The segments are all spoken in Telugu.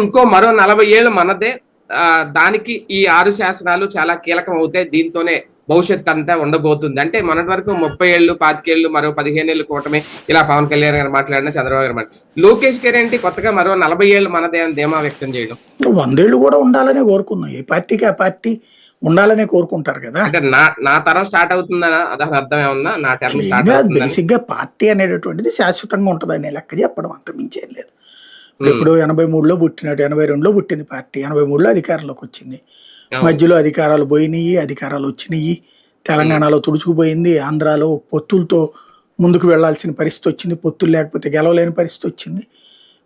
ఇంకో మరో నలభై ఏళ్ళు మనదే. దానికి ఈ ఆరు శాసనాలు చాలా కీలకం అవుతాయి. దీంతోనే భవిష్యత్ అంతా ఉండబోతుంది. అంటే మొన్నటి వరకు ముప్పై ఏళ్ళు పాతికేళ్ళు మరో పదిహేను ఏళ్ళు కూటమి ఇలా పవన్ కళ్యాణ్ గారు మాట్లాడిన చంద్రబాబు గారు మాట్లాడిన. లోకేష్ గారు ఏంటి కొత్తగా మరో నలభై ఏళ్ళు మనదే అని ధీమా వ్యక్తం చేయడం? వందేళ్ళు కూడా ఉండాలనే కోరుకుందాం. ఏ పార్టీకి ఆ పార్టీ ఉండాలనే కోరుకుంటారు కదా. అంటే నా నా తరం స్టార్ట్ అవుతుందని? దాని అర్థం ఏమన్నా? నా అవుతుందని? బేసిక్గా పార్టీ అనేటటువంటిది శాశ్వతంగా ఉంటుంది అనే లెక్క చెప్పడం అంత మించేం లేదు. ఇప్పుడు ఎనభై మూడులో పుట్టినట్టు ఎనభై రెండులో పుట్టింది పార్టీ. ఎనభై మూడులో అధికారంలోకి వచ్చింది. మధ్యలో అధికారాలు పోయినాయి అధికారాలు వచ్చినాయి. తెలంగాణలో తుడుచుకుపోయింది. ఆంధ్రాలో పొత్తులతో ముందుకు వెళ్ళాల్సిన పరిస్థితి వచ్చింది. పొత్తులు లేకపోతే గెలవలేని పరిస్థితి వచ్చింది.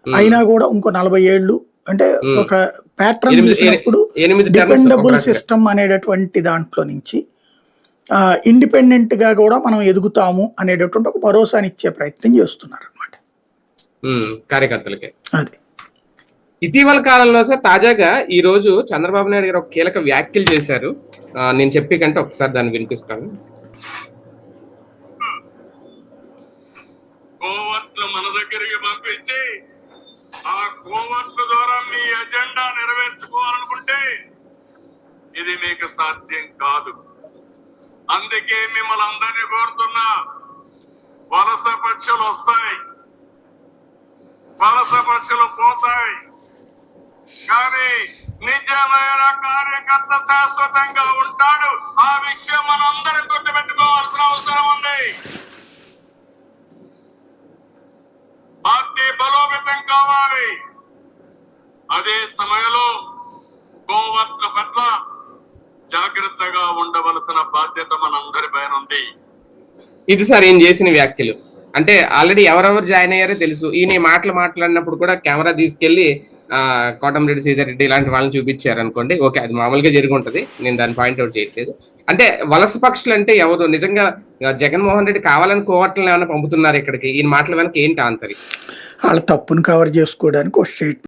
అయినా కూడా ఇంకో నలభై ఏళ్ళు అంటే ఒక ప్యాటర్న్ చూసినప్పుడు డిపెండబుల్. సిస్టమ్ అనేటటువంటి దాంట్లో నుంచి ఇండిపెండెంట్గా కూడా మనం ఎదుగుతాము అనేటటువంటి ఒక భరోసాని ఇచ్చే ప్రయత్నం చేస్తున్నారు అనమాట కార్యకర్తలకి. అది. ఇటీవల కాలంలో సార్ తాజాగా ఈ రోజు చంద్రబాబు నాయుడు గారు ఒక కీలక వ్యాఖ్యలు చేశారు. నేను చెప్పే కంటే ఒకసారి దాన్ని వినిపిస్తాను. మన దగ్గరికి పంపించి ఆ కోవట్ల ద్వారా మీ ఎజెండా నెరవేర్చుకోవాలనుకుంటే ఇది మీకు సాధ్యం కాదు. అందుకే మిమ్మల్ని అందరినీ కోరుతున్నా వలస పక్షులు వస్తాయి. వలస పక్షులు పోతాయి. కానీ నిజమైన కార్యకర్త శాశ్వతంగా ఉంటాడు. ఆ విషయం మనందరం గుర్తుపెట్టుకోవాల్సిన అవసరం ఉంది. పార్టీ బలోపేతం కావాలి. అదే సమయంలో గోవర్ల పట్ల జాగ్రత్తగా ఉండవలసిన బాధ్యత మనందరి పైన ఉంది. ఇది సార్ ఏం చేసిన వ్యాఖ్యలు? అంటే ఆల్రెడీ ఎవరెవరు జాయిన్ అయ్యారో తెలుసు. ఈయన మాటలు మాట్లాడినప్పుడు కూడా కెమెరా తీసుకెళ్ళి ఆ కోటంరెడ్డి సీతారెడ్డి ఇలాంటి వాళ్ళని చూపించారు అనుకోండి ఓకే అది మామూలుగా జరుగుంటది. నేను దాన్ని పాయింట్అవుట్ చేయట్లేదు. అంటే వలస పక్షులు అంటే ఎవరు? నిజంగా జగన్మోహన్ రెడ్డి కావాలని కోవట్లను ఏమైనా పంపుతున్నారు ఇక్కడికి? ఈయన మాటల వెనక ఏంటి ఆంతరి వాళ్ళ తప్పును కవర్ చేసుకోవడానికి ఒక స్టేట్